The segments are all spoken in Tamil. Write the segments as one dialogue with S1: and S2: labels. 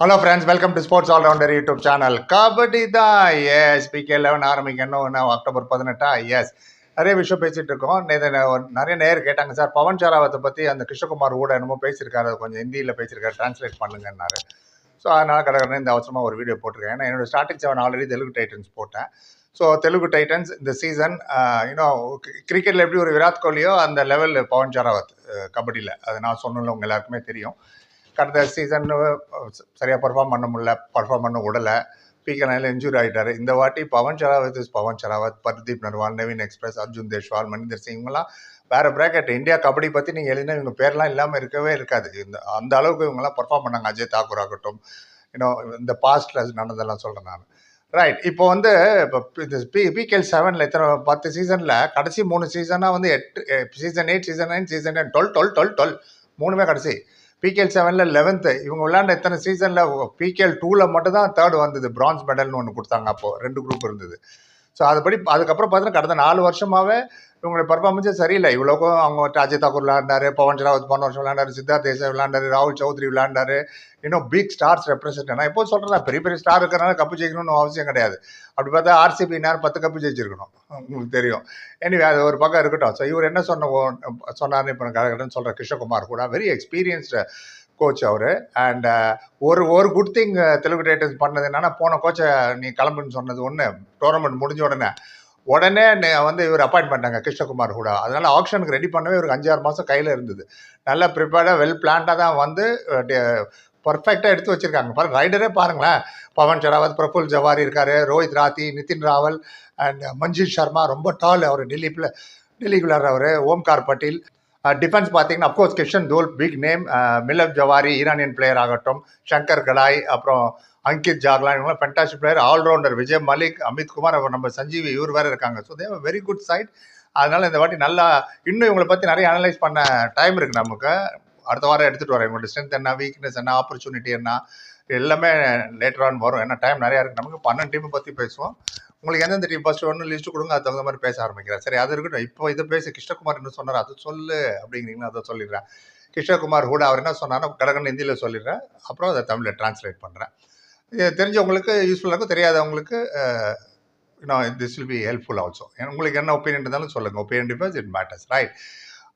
S1: Hello friends welcome to sports all rounder YouTube channel kabaddi தான். எஸ் பிகே லெவன் ஆரம்பிக்கணும். இன்னும் அக்டோபர் பதினெட்டா? எஸ் நிறைய விஷயம் பேசிகிட்டு இருக்கோம். நேத்து நிறைய நேர் கேட்டாங்க சார் பவன் சாராவத்தை பற்றி அந்த கிருஷ்ணகுமார் கூட என்னமோ பேசியிருக்காரு. அது கொஞ்சம் ஹிந்தியில் பேசியிருக்காரு. டிரான்ஸ்லேட் பண்ணுங்கன்னாரு. ஸோ அதனால் கடற்கரை இந்த அவசரமாக ஒரு வீடியோ போட்டிருக்கேன். ஏன்னா என்னோடய starting seven already Telugu Titans போட்டேன். ஸோ தெலுங்கு டைட்டன்ஸ் இந்த சீசன் யூனோ கிரிக்கெட்டில் எப்படி ஒரு விராட் கோலியோ அந்த லெவல் பவன் சாராவத் uh, கபடியில். அது நான் சொன்னல உங்கள் எல்லாருக்குமே தெரியும். கடந்த சீசன் சரியாக பர்ஃபார்ம் பண்ண முடியல பர்ஃபார்ம் பண்ண விடலை. பீக்கனால இன்ஜூரி ஆகிட்டார் இந்த வாட்டி பவன் சராவத் இஸ் பவன் சராவத் பர்தீப் நர்வால் நவீன் எக்ஸ்பிரஸ் அர்ஜுன் தேஷ்வால் மனிந்தர் சிங் இவங்கெல்லாம் வேறு பிராக்கெட் இந்தியா கபடி பற்றி நீங்கள் எழுதினா இவங்க பேர்லாம் இல்லாமல் இருக்கவே இருக்காது. இந்த அந்த அளவுக்கு இவங்கெல்லாம் பர்ஃபார்ம் பண்ணாங்க. அஜய் தாக்கூர் ஆகட்டும். இன்னும் இந்த பாஸ்டில் நடந்ததெல்லாம் சொல்கிறேன் நான். ரைட் இப்போ வந்து இப்போ இந்த பி பிகேஎல் செவனில் இத்தனை பத்து சீசனில் கடைசி மூணு சீசனாக வந்து எட்டு season eight season nine season ten twelve twelve twelve twelve மூணுமே கடைசி. பிகேஎல் செவனில் லெவன்த்து இவங்க விளாண்ட எத்தனை சீசனில் பிகேஎல் டூவில் மட்டும் தான் தேர்டு வந்தது. பிரான்ஸ் மெடல்னு ஒன்று கொடுத்தாங்க அப்போது ரெண்டு குரூப் இருந்தது. ஸோ அதுபடி அதுக்கப்புறம் பார்த்தீங்கன்னா கடந்த நாலு வருஷமாகவே இவங்களோட பர்ஃபார்மன்ஸே சரியில்லை. இவ்வளோக்கும் அவங்க அஜய் தாக்கூர் விளையாண்டாரு பவன் ஷராவத் போன வருஷம் விளையாண்டாரு சித்தார்த் தேசாய் விளையாண்டாரு ராகுல் சௌத்ரி விளையாண்டாரு. இன்னும் பிக் ஸ்டார்ஸ் ரெப்ரசன்ட் நான் எப்போ சொல்கிறேன் பெரிய பெரிய ஸ்டார் இருக்கிறனால கப்பு ஜெயிக்கணும்னு அவசியம் கிடையாது. அப்படி பார்த்தா ஆர்சிபி நேரம் பத்து கப்பு ஜெயிச்சிருக்கணும். உங்களுக்கு தெரியும். எனிவே அது ஒரு பக்கம் இருக்கட்டும். ஸோ இவர் என்ன சொன்ன சொன்னார்னு இப்போ கரெக்டாக சொல்கிறேன் கிருஷ்ணகுமார் கூட வெரி எக்ஸ்பீரியன்ஸ்டு கோச் அவர். அண்ட் ஒரு ஒரு good thing uh, Telugu Titans பண்ணது என்னன்னா போன கோச்சை நீ கிளம்புன்னு சொன்னது ஒன்று டோர்னமெண்ட் முடிஞ்ச உடனே. உடனே வந்து இவர் அப்பாயிண்ட் பண்ணிட்டாங்க கிருஷ்ணகுமார் கூட. அதனால் ஆப்ஷனுக்கு ரெடி பண்ணவே இவருக்கு அஞ்சாறு மாதம் கையில் இருந்தது. நல்லா ப்ரிப்பேர்டாக வெல் பிளான்டாக தான் வந்து பர்ஃபெக்டாக எடுத்து வச்சிருக்காங்க. பாருங்க ரைடரே பாருங்களேன். பவன் ஷராவத் பிரஃபுல் ஜவாரி இருக்கார் ரோஹித் ராத்தி நிதின் ராவல் அண்ட் மஞ்சித் சர்மா ரொம்ப டால் அவர் டெல்லியில் டெல்லிக்குள்ளார் அவர் ஓம்கார் பட்டேல் Uh, டிஃபென்ஸ் பார்த்தீங்கன்னா of course Kishan Dhull big name Milad Jabbari Iranian player ஆகட்டும் சங்கர் கடாய் அப்புறம் அங்கித் ஜார்லான் இவங்களாம் fantastic player all rounder Vijay Malik Amit Kumar அப்புறம் நம்ம சஞ்சீவி இவர் வேறு இருக்காங்க. So they've very good side அதனால் இந்த வாட்டி நல்லா இன்னும் இவங்களை பற்றி நிறைய அனலைஸ் பண்ண டைம் இருக்குது நமக்கு. அடுத்த வாரம் எடுத்துகிட்டு வரேன். இவங்களோட ஸ்ட்ரென்த் என்ன வீக்னஸ் என்ன ஆப்பர்ச்சுனிட்டி என்ன எல்லாமே லேட்டர் ஆன் வரும். ஏன்னா டைம் நிறையா இருக்குது நமக்கு பன்னெண்டு டீமை பற்றி பேசுவோம். உங்களுக்கு எந்தெந்த டீம் ஃபர்ஸ்ட் ஒன்று லிஸ்ட் கொடுங்க அது தகுந்த மாதிரி பேச ஆரம்பிக்கிறேன் சரி அது இருக்கட்டும் இப்போ இதை பேச கிருஷ்ணகுமார் என்ன சொன்னார் அது சொல்லு அப்படிங்கிறீங்களா அதை சொல்லிடுறேன் கிருஷ்ணகுமார் கூட அவர் என்ன சொன்னார்னா கடகன் ஹிந்தியில் சொல்லிடுறேன் அப்புறம் அதை தமிழில் டிரான்ஸ்லேட் பண்ணுறேன் இது தெரிஞ்சவங்களுக்கு யூஸ்ஃபுல்லாக இருக்கும் தெரியாதவங்களுக்கு இன்னும் this will be helpful also உங்களுக்கு என்ன ஒப்பீனியன் இருந்தாலும் சொல்லுங்கள் opinion difference it matters right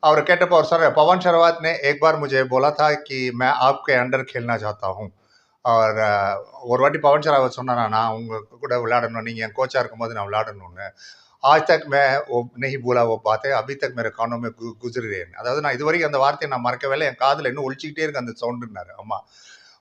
S1: और கேட்டப்போ அவர் சார் पवन शरावत ने एक बार मुझे बोला था कि मैं आपके अंडर खेलना चाहता हूँ அவர் ஒரு வாட்டி பவன் சார் அவர் சொன்னாரா நான் உங்க கூட விளையாடணும் நீங்கள் என் கோச்சாக இருக்கும்போது நான் விளையாடணும்னு. ஆஜ் தக் மே ஓ நெஹி பூலா ஓ அபி தக் மேரே காணோமே கு குஜிரேன் அதாவது நான் இதுவரைக்கும் அந்த வார்த்தையை நான் மறக்கவே இல்லை என் காதில் இன்னும் ஒழிச்சிக்கிட்டே இருக்கு அந்த சவுண்டுன்னாரு அம்மா.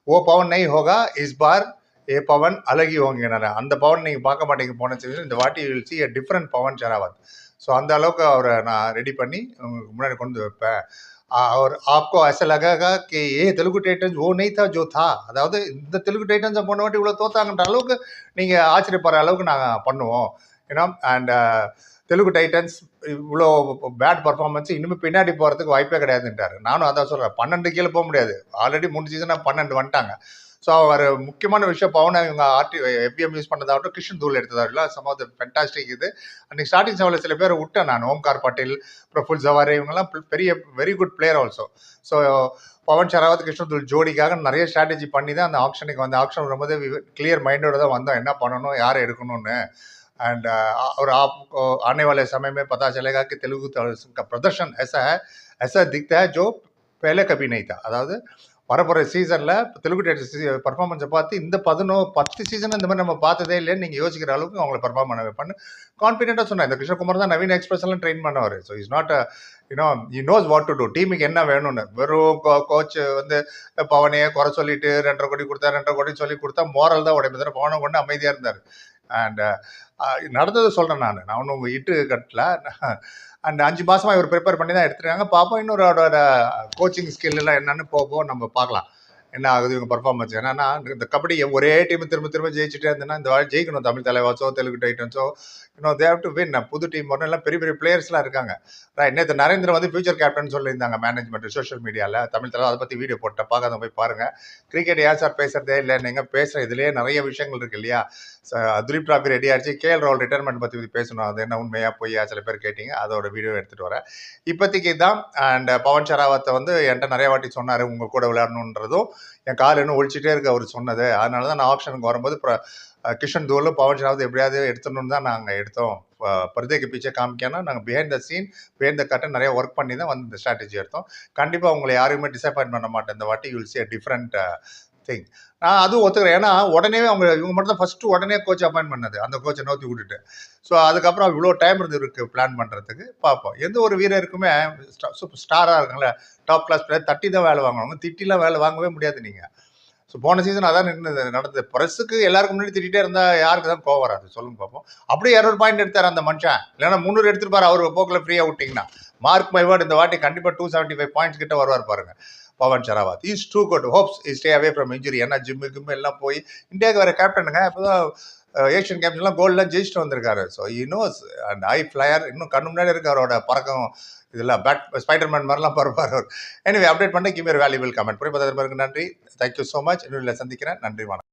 S1: ஓ பவன் நெய் ஹோகா இஸ் பார் ஏ பவன் அழகி ஓங்கினாரு அந்த பவன் நீங்கள் பார்க்க மாட்டேங்க போன செஞ்சு இந்த வாட்டி will see a different Pawan Sehrawat. So அந்த அளவுக்கு அவரை நான் ரெடி பண்ணி உங்களுக்கு முன்னாடி கொண்டு வைப்பேன். और आपको ऐसा लगेगा कि ये तेलुगु टाइटन्स वो नहीं था जो था அதாவது இந்த தெலுங்கு டைட்டன்ஸை போன வாட்டி இவ்வளோ தோத்தாங்கன்ற அளவுக்கு நீங்கள் ஆச்சரியப்படுற அளவுக்கு நாங்கள் பண்ணுவோம் ஏன்னா அண்ட் தெலுங்கு டைட்டன்ஸ் இவ்வளோ பேட் பர்ஃபார்மன்ஸ் இனிமேல் பின்னாடி போகிறதுக்கு வாய்ப்பே கிடையாதுன்றாரு நானும் அதான் சொல்கிறேன் பன்னெண்டு கீழே போக முடியாது ஆல்ரெடி மூணு சீசனாக பன்னெண்டு வந்துட்டாங்க ஸோ அவர் முக்கியமான விஷயம் பவனை இவங்க ஆர்டி எஃபிஎம் யூஸ் பண்ணதாகட்டும் கிருஷ்ணன் தூள் எடுத்ததாகட்டும் சம் ஆஃப் த ஃபென்டாஸ்டிக் இது அன்னைக்கு ஸ்டார்டிங் செவலில் சில பேர் விட்டேன் நான் ஓம்கார் பட்டேல் பிரஃபுல் ஜவாரே இவங்கெல்லாம் பெ- பெரிய very good player also so Pawan Sehrawat கிருஷ்ணதுல் ஜோடிக்காக நிறைய ஸ்ட்ராட்டஜி பண்ணி தான் அந்த ஆப்ஷனுக்கு வந்து ஆப்ஷன் வரும்போது கிளியர் மைண்டோட தான் வந்தோம் என்ன பண்ணணும் யாரை எடுக்கணும்னு एंड और आपको आने वाले समय में पता चलेगा कि तेलुगु थ- का प्रदर्शन ऐसा है ऐसा दिखता है जो पहले कभी नहीं था அதாவது வரப்போகிற சீசனில் தெலுங்கு டேட்டஸ் பர்ஃபார்மன்ஸை பார்த்து இந்த பதினோ பத்து சீசன் இந்த மாதிரி நம்ம பார்த்ததே இல்லைன்னு நீங்கள் யோசிக்கிற அளவுக்கு அவங்கள பர்ஃபார்ம் பண்ண. வைப்பான்னு கான்ஃபிடென்ட்டாக சொன்னேன் இந்த கிருஷ்ணகுமார் தான் நவீன எக்ஸ்பிரஸ்லாம் ட்ரெயின் பண்ணவர். So is not you know you knows what to do டீமுக்கு என்ன வேணும்னு. வெறும் கோச் வந்து பவனையே குறை சொல்லிட்டு ரெண்டரை கோடி கொடுத்தா ரெண்டரை கோடி சொல்லி கொடுத்தா மோரல் தான் உடைப்பு தவிர பவனை கொண்டு அமைதியாக இருந்தார். அண்ட் uh, நடந்ததை சொல்கிறேன் நான். நான் ஒன்றும் இட்டு கட்டல. அண்ட் அஞ்சு மாதமாக இவர் ப்ரிப்பேர் பண்ணி தான் எடுத்துருக்காங்க பார்ப்போம் இன்னொரு அவரோட கோச்சிங் ஸ்கில்லாம் என்னென்னு போகும் போக நம்ம பார்க்கலாம். என்ன ஆகுது இவங்க பர்ஃபார்மன்ஸ் என்னன்னா இந்த கபடி ஒரே டீம் திரும்ப திரும்ப ஜெயிச்சுட்டே இருந்தேன்னா இந்த வாட்டி ஜெயிக்கணும். தமிழ் தலைவாச்சோ தெலுங்கு டைட்டன்ஸோ இன்னும் தேவ் டு வின் புது டீம் வரணும் எல்லாம் பெரிய பெரிய பிளேயர்ஸ்லாம் இருக்காங்க. ரைட் நேற்று நரேந்திர வந்து ஃபியூச்சர் கேப்டன் சொல்லியிருந்தாங்க மேனேஜ்மெண்ட் சோஷியல் மீடியாவில் தமிழ் தலைவர் அதை பற்றி வீடியோ போட்டேன். பார்க்காத போய் பாருங்கள் கிரிக்கெட் ஏன் சார் பேசுறதே இல்லை. நீங்கள் பேசுகிற இதுலேயே நிறைய விஷயங்கள் இருக்கு இல்லையா? துலீப் டிராபி ரெடி ஆச்சு கேஎல் ராகுல் ரிட்டைர்மெண்ட் பற்றி பேசணும். அது என்ன உண்மையாக போய் சில பேர் கேட்டிங்க. அதோட வீடியோ எடுத்துகிட்டு வரேன். இப்போதைக்கு தான் அண்ட் பவன் ஷராவத்தை வந்து என்கிட்ட நிறைய வாட்டி சொன்னார். உங்கள் கூட விளையாடணுன்றதும் என் கால் இன்னும் ஒழிச்சிட்டே இருக்கு அவர் சொன்னது. அதனால தான் நான் ஆப்ஷனுக்கு வரும்போது கிஷன் தூரில் பவன் ஷராவத் எப்படியாவது எடுத்துடணும்னு தான் நாங்கள் எடுத்தோம். பர்தேக்கு பீச்சை காமிக்கணும் நாங்கள் behind the scene behind the கட்டை நிறைய ஒர்க் பண்ணி தான் வந்து இந்த ஸ்ட்ராட்டஜி எடுத்தோம். கண்டிப்பாக உங்களை யாரையுமே டிசப்பாயின்ட் பண்ண மாட்டேன். இந்த வாட்டி யூல் சி டிஃப்ரெண்ட் திங் நான் அதுவும் ஒத்துக்கிறேன். ஏன்னா உடனே அவங்க இவங்க மட்டும் தான் ஃபஸ்ட்டு உடனே கோச் அப்பாயின் பண்ணது. அந்த கோச்சை நோத்தி விட்டுட்டு. ஸோ அதுக்கப்புறம் இவ்வளோ டைம் இருந்து இருக்கு பிளான் பண்ணுறதுக்கு பார்ப்போம். எந்த ஒரு வீரருக்குமே சூப்பர் ஸ்டாராக இருக்குங்களே டாப் கிளாஸ் பிளேயர் தட்டி தான் வேலை வாங்கணும். திட்டிலாம் வேலை வாங்கவே முடியாது நீங்கள் ஸோ போன சீசன் அதான் நின்று நடந்தது. ப்ரெஸ்ஸுக்கு எல்லாருக்கும் முன்னாடி திட்டிகிட்டே இருந்தால் யாருக்கு தான் கோவம் வராது? சொல்லுங்க பார்ப்போம். அப்படியே இரநூறு பாயிண்ட் எடுத்தார் அந்த மனுஷன். இல்லைன்னா முந்நூறு எடுத்துருப்பார். அவர் போக்கில் ஃப்ரீயாக விட்டிங்கன்னா. மார்க் மைவார்டு இந்த வாட்டி கண்டிப்பாக டூ செவன்ட்டி ஃபைவ் பாயிண்ட்ஸ் கிட்ட வருவார் பாருங்கள் Pawan Sehrawat is too good hopes is stay away from injury ஏன்னா ஜிம்மு கிம்மு எல்லாம் போய் இந்தியாவுக்கு வேறு கேப்டனுங்க இப்போ தான் ஏஷியன் கேம்ஸ்லாம் கோல்டெலாம் ஜெயிச்சுட்டு வந்திருக்காரு. So knows and I flyer இன்னும் கண்ணு முன்னாடி இருக்கு அவரோட பறக்கம் இதெல்லாம் பேட் ஸ்பைடர்மேன் மாதிரிலாம் பருப்பார் அவர். எனிவே அப்டேட் பண்ணி கிமியர் வேல்யூபிள் கமெண்ட் புரிப்பதற்கு நன்றி. தேங்க்யூ ஸோ மச் இன்னும் சந்திக்கிறேன். நன்றி வணக்கம்.